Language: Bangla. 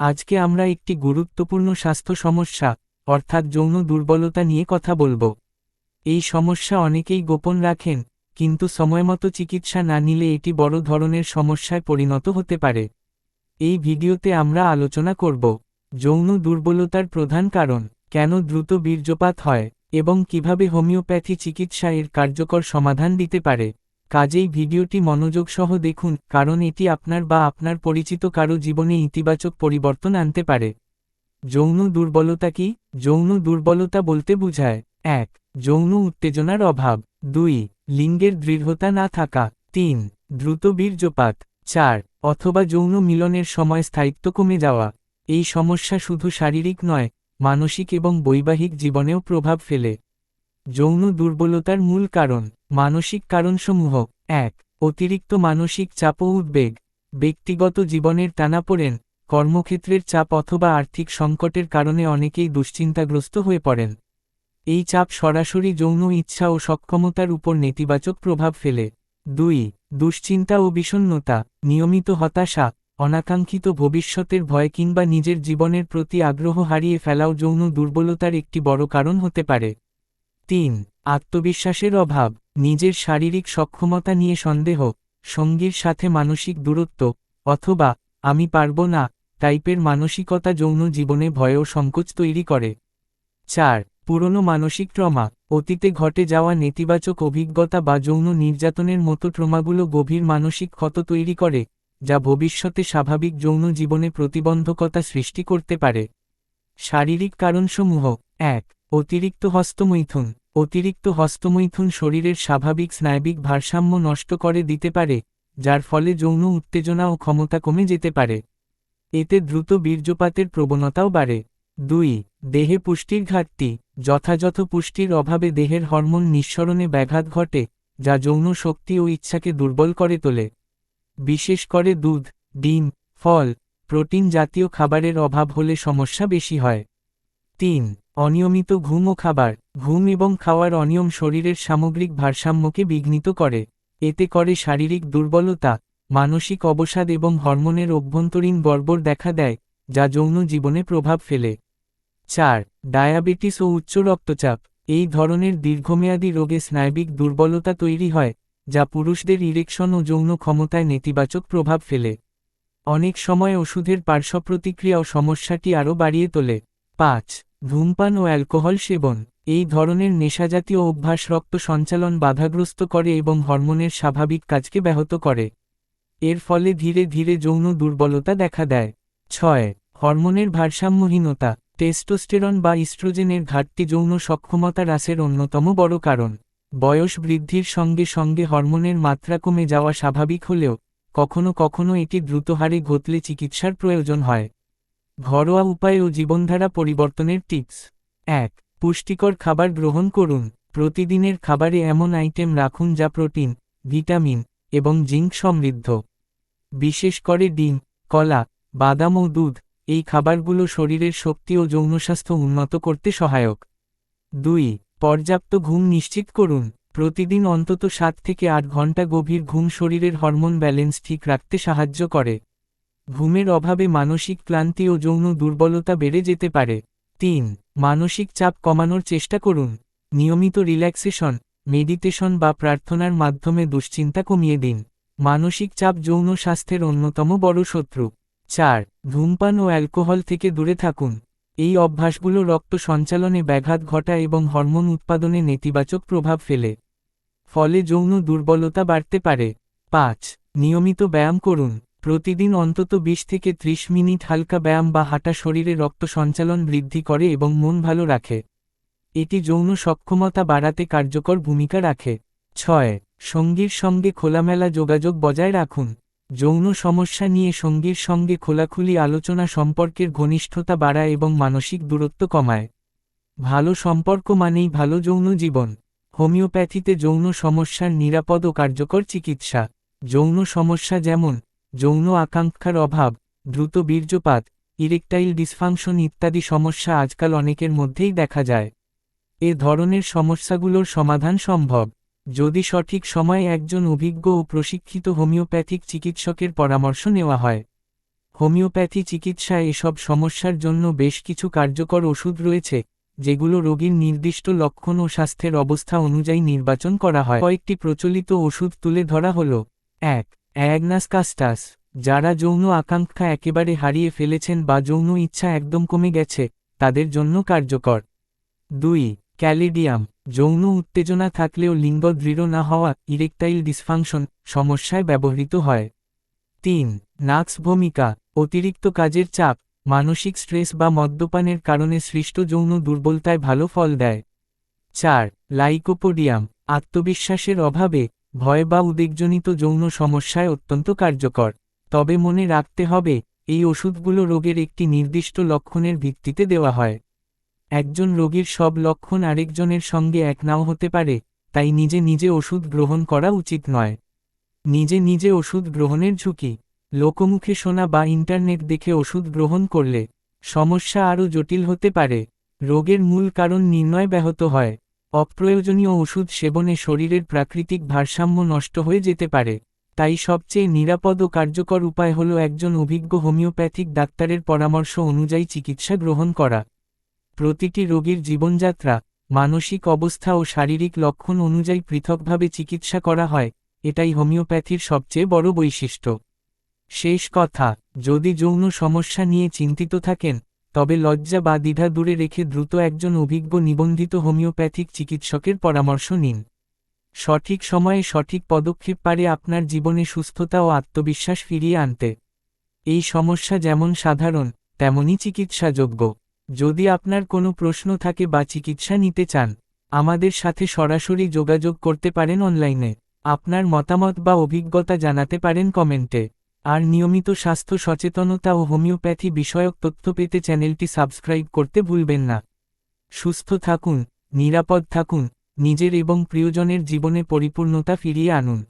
আজকে আমরা একটি গুরুত্বপূর্ণ স্বাস্থ্য সমস্যা, অর্থাৎ যৌন দুর্বলতা নিয়ে কথা বলব। এই সমস্যা অনেকেই গোপন রাখেন, কিন্তু সময়মতো চিকিৎসা না নিলে এটি বড় ধরনের সমস্যায় পরিণত হতে পারে। এই ভিডিওতে আমরা আলোচনা করব, যৌন দুর্বলতার প্রধান কারণ, কেন দ্রুত বীর্যপাত হয়, এবং কীভাবে হোমিওপ্যাথি চিকিৎসা এর কার্যকর সমাধান দিতে পারে। কাজেই ভিডিওটি মনোযোগ সহ দেখুন, কারণ এটি আপনার বা আপনার পরিচিত কারও জীবনে ইতিবাচক পরিবর্তন আনতে পারে। যৌন দুর্বলতা কি? যৌন দুর্বলতা বলতে বুঝায়, এক, যৌন উত্তেজনার অভাব, দুই, লিঙ্গের দৃঢ়তা না থাকা, তিন, দ্রুত বীর্যপাত, চার, অথবা যৌন মিলনের সময় স্থায়িত্ব কমে যাওয়া। এই সমস্যা শুধু শারীরিক নয়, মানসিক এবং বৈবাহিক জীবনেও প্রভাব ফেলে। যৌন দুর্বলতার মূল কারণ মানসিক কারণসমূহ। এক, অতিরিক্ত মানসিক চাপ ও উদ্বেগ। ব্যক্তিগত জীবনের টানাপোড়েন কর্মক্ষেত্রের চাপ অথবা আর্থিক সংকটের কারণে অনেকেই দুশ্চিন্তাগ্রস্ত হয়ে পড়েন। এই চাপ সরাসরি যৌন ইচ্ছা ও সক্ষমতার উপর নেতিবাচক প্রভাব ফেলে। দুই, দুশ্চিন্তা ও বিষণ্নতা নিয়মিত হতাশা, অনাকাঙ্ক্ষিত ভবিষ্যতের ভয় কিংবা নিজের জীবনের প্রতি আগ্রহ হারিয়ে ফেলাও যৌন দুর্বলতার একটি বড় কারণ হতে পারে। তিন, আত্মবিশ্বাসের অভাব। নিজের শারীরিক সক্ষমতা নিয়ে সন্দেহ, সঙ্গীর সাথে মানসিক দূরত্ব, অথবা আমি পারব না, টাইপের মানসিকতা যৌন জীবনে ভয় ও সংকোচ তৈরি করে। চার, পুরনো মানসিক ট্রমা, অতীতে ঘটে যাওয়া নেতিবাচক অভিজ্ঞতা বা যৌন নির্যাতনের মতো ট্রমাগুলো গভীর মানসিক ক্ষত তৈরি করে, যা ভবিষ্যতে স্বাভাবিক যৌন জীবনে প্রতিবন্ধকতা সৃষ্টি করতে পারে। শারীরিক কারণসমূহ, এক অতিরিক্ত হস্তমৈথুন অতিরিক্ত হস্তমৈথুন শরীরের স্বাভাবিক স্নায়বিক ভারসাম্য নষ্ট করে দিতে পারে, যার ফলে যৌন উত্তেজনা ও ক্ষমতা কমে যেতে পারে। এতে দ্রুত বীর্যপাতের প্রবণতাও বাড়ে। দুই, দেহে পুষ্টির ঘাটতি, যথাযথ পুষ্টির অভাবে দেহের হরমোন নিঃসরণে ব্যাঘাত ঘটে, যা যৌন শক্তি ও ইচ্ছাকে দুর্বল করে তোলে। বিশেষ করে দুধ, ডিম, ফল, প্রোটিন জাতীয় খাবারের অভাব হলে সমস্যা বেশি হয়। তিন, অনিয়মিত ঘুম ও খাবার, ঘুম এবং খাওয়ার অনিয়ম শরীরের সামগ্রিক ভারসাম্যকে বিঘ্নিত করে। এতে করে শারীরিক দুর্বলতা, মানসিক অবসাদ এবং হরমোনের অভ্যন্তরীণ গর্বর দেখা দেয়, যা যৌন জীবনে প্রভাব ফেলে। চার, ডায়াবেটিস ও উচ্চ রক্তচাপ, এই ধরনের দীর্ঘমেয়াদী রোগে স্নায়বিক দুর্বলতা তৈরি হয়, যা পুরুষদের ইরেকশন ও যৌন ক্ষমতায় নেতিবাচক প্রভাব ফেলে। অনেক সময় ওষুধের পার্শ্বপ্রতিক্রিয়া ও সমস্যাটি আরও বাড়িয়ে তোলে। পাঁচ ধূমপান ও অ্যালকোহল সেবন, এই ধরনের নেশাজাতীয় অভ্যাস রক্ত সঞ্চালন বাধাগ্রস্ত করে এবং হরমোনের স্বাভাবিক কাজকে ব্যাহত করে। এর ফলে ধীরে ধীরে যৌন দুর্বলতা দেখা দেয়। ছয়, হরমোনের ভারসাম্যহীনতা, টেস্টোস্টেরন বা ইস্ট্রোজেনের ঘাটতি যৌন সক্ষমতা হ্রাসের অন্যতম বড় কারণ। বয়স বৃদ্ধির সঙ্গে সঙ্গে হরমোনের মাত্রা কমে যাওয়া স্বাভাবিক হলেও, কখনো কখনো এটি দ্রুত হারে ঘটলে চিকিৎসার প্রয়োজন হয়। ঘরোয়া উপায় ও জীবনধারা পরিবর্তনের টিপস। এক, পুষ্টিকর খাবার গ্রহণ করুন। প্রতিদিনের খাবারে এমন আইটেম রাখুন যা প্রোটিন, ভিটামিন এবং জিঙ্ক সমৃদ্ধ। বিশেষ করে ডিম, কলা, বাদাম ও দুধ, এই খাবারগুলো শরীরের শক্তি ও যৌনস্বাস্থ্য উন্নত করতে সহায়ক। দুই, পর্যাপ্ত ঘুম নিশ্চিত করুন। প্রতিদিন অন্তত সাত থেকে আট ঘণ্টা গভীর ঘুম শরীরের হরমোন ব্যালেন্স ঠিক রাখতে সাহায্য করে। ঘুমের অভাবে মানসিক ক্লান্তি ও যৌন দুর্বলতা বেড়ে যেতে পারে। তিন, মানসিক চাপ কমানোর চেষ্টা করুন। নিয়মিত রিল্যাক্সেশন, মেডিটেশন বা প্রার্থনার মাধ্যমে দুশ্চিন্তা কমিয়ে দিন। মানসিক চাপ যৌন স্বাস্থ্যের অন্যতম বড় শত্রু। চার, ধূমপান ও অ্যালকোহল থেকে দূরে থাকুন। এই অভ্যাসগুলো রক্ত সঞ্চালনে ব্যাঘাত ঘটায় এবং হরমোন উৎপাদনে নেতিবাচক প্রভাব ফেলে। ফলে যৌন দুর্বলতা বাড়তে পারে। পাঁচ, নিয়মিত ব্যায়াম করুন। প্রতিদিন অন্তত ২০ থেকে ৩০ মিনিট হালকা ব্যায়াম বা হাঁটা শরীরে রক্ত সঞ্চালন বৃদ্ধি করে এবং মন ভালো রাখে। এটি যৌন সক্ষমতা বাড়াতে কার্যকর ভূমিকা রাখে। ছয়, সঙ্গীর সঙ্গে খোলামেলা যোগাযোগ বজায় রাখুন। যৌন সমস্যা নিয়ে সঙ্গীর সঙ্গে খোলাখুলি আলোচনা সম্পর্কের ঘনিষ্ঠতা বাড়ায় এবং মানসিক দূরত্ব কমায়। ভালো সম্পর্ক মানেই ভালো যৌন জীবন। হোমিওপ্যাথিতে যৌন সমস্যার নিরাপদ ও কার্যকর চিকিৎসা। যৌন সমস্যা যেমন যৌন আকাঙ্ক্ষার অভাব, দ্রুত বীর্যপাত, ইরেকটাইল ডিসফাংশন ইত্যাদি সমস্যা আজকাল অনেকের মধ্যেই দেখা যায়। এ ধরনের সমস্যাগুলোর সমাধান সম্ভব, যদি সঠিক সময়ে একজন অভিজ্ঞ ও প্রশিক্ষিত হোমিওপ্যাথিক চিকিৎসকের পরামর্শ নেওয়া হয়। হোমিওপ্যাথি চিকিৎসায় এসব সমস্যার জন্য বেশ কিছু কার্যকর ওষুধ রয়েছে, যেগুলো রোগীর নির্দিষ্ট লক্ষণ ও স্বাস্থ্যের অবস্থা অনুযায়ী নির্বাচন করা হয়। কয়েকটি প্রচলিত ওষুধ তুলে ধরা হল। এক অ্যাগনাস কাস্টাস, যারা যৌন আকাঙ্ক্ষা একেবারে হারিয়ে ফেলেছেন বা যৌন ইচ্ছা একদম কমে গেছে, তাদের জন্য কার্যকর। দুই, ক্যালিডিয়াম, যৌন উত্তেজনা থাকলেও লিঙ্গ দৃঢ় না হওয়া, ইরেকটাইল ডিসফাংশন, সমস্যায় ব্যবহৃত হয়। তিন, নাক্স ভূমিকা, অতিরিক্ত কাজের চাপ, মানসিক স্ট্রেস বা মদ্যপানের কারণে সৃষ্ট যৌন দুর্বলতায় ভালো ফল দেয়। চার, লাইকোপোডিয়াম, আত্মবিশ্বাসের অভাবে ভয় বা উদ্বেগজনিত যৌন সমস্যায় অত্যন্ত কার্যকর। তবে মনে রাখতে হবে, এই ওষুধগুলো রোগের একটি নির্দিষ্ট লক্ষণের ভিত্তিতে দেওয়া হয়। একজন রোগীর সব লক্ষণ আরেকজনের সঙ্গে এক নাও হতে পারে, তাই নিজে নিজে ওষুধ গ্রহণ করা উচিত নয়। নিজে নিজে ওষুধ গ্রহণের ঝুঁকি। লোকমুখে শোনা বা ইন্টারনেট দেখে ওষুধ গ্রহণ করলে সমস্যা আরও জটিল হতে পারে। রোগের মূল কারণ নির্ণয় ব্যাহত হয়। অপ্রয়োজনীয় ওষুধ সেবনে শরীরের প্রাকৃতিক ভারসাম্য নষ্ট হয়ে যেতে পারে। তাই সবচেয়ে নিরাপদ ও কার্যকর উপায় হল একজন অভিজ্ঞ হোমিওপ্যাথিক ডাক্তারের পরামর্শ অনুযায়ী চিকিৎসা গ্রহণ করা। প্রতিটি রোগীর জীবনযাত্রা, মানসিক অবস্থা ও শারীরিক লক্ষণ অনুযায়ী পৃথকভাবে চিকিৎসা করা হয়, এটাই হোমিওপ্যাথির সবচেয়ে বড় বৈশিষ্ট্য। শেষ কথা, যদি যৌন সমস্যা নিয়ে চিন্তিত থাকেন তবে লজ্জা বা দ্বিধা দূরে রেখে দ্রুত একজন অভিজ্ঞ নিবন্ধিত হোমিওপ্যাথিক চিকিৎসকের পরামর্শ নিন। সঠিক সময়ে সঠিক পদক্ষেপ পারে আপনার জীবনে সুস্থতা ও আত্মবিশ্বাস ফিরিয়ে আনতে। এই সমস্যা যেমন সাধারণ, তেমনই চিকিৎসাযোগ্য। যদি আপনার কোনো প্রশ্ন থাকে বা চিকিৎসা নিতে চান, আমাদের সাথে সরাসরি যোগাযোগ করতে পারেন অনলাইনে। আপনার মতামত বা অভিজ্ঞতা জানাতে পারেন কমেন্টে। আর নিয়মিত স্বাস্থ্য সচেতনতা ও হোমিওপ্যাথি বিষয়ক তথ্য পেতে চ্যানেলটি সাবস্ক্রাইব করতে ভুলবেন না। সুস্থ থাকুন, নিরাপদ থাকুন, নিজের এবং প্রিয়জনের জীবনে পরিপূর্ণতা ফিরিয়ে আনুন।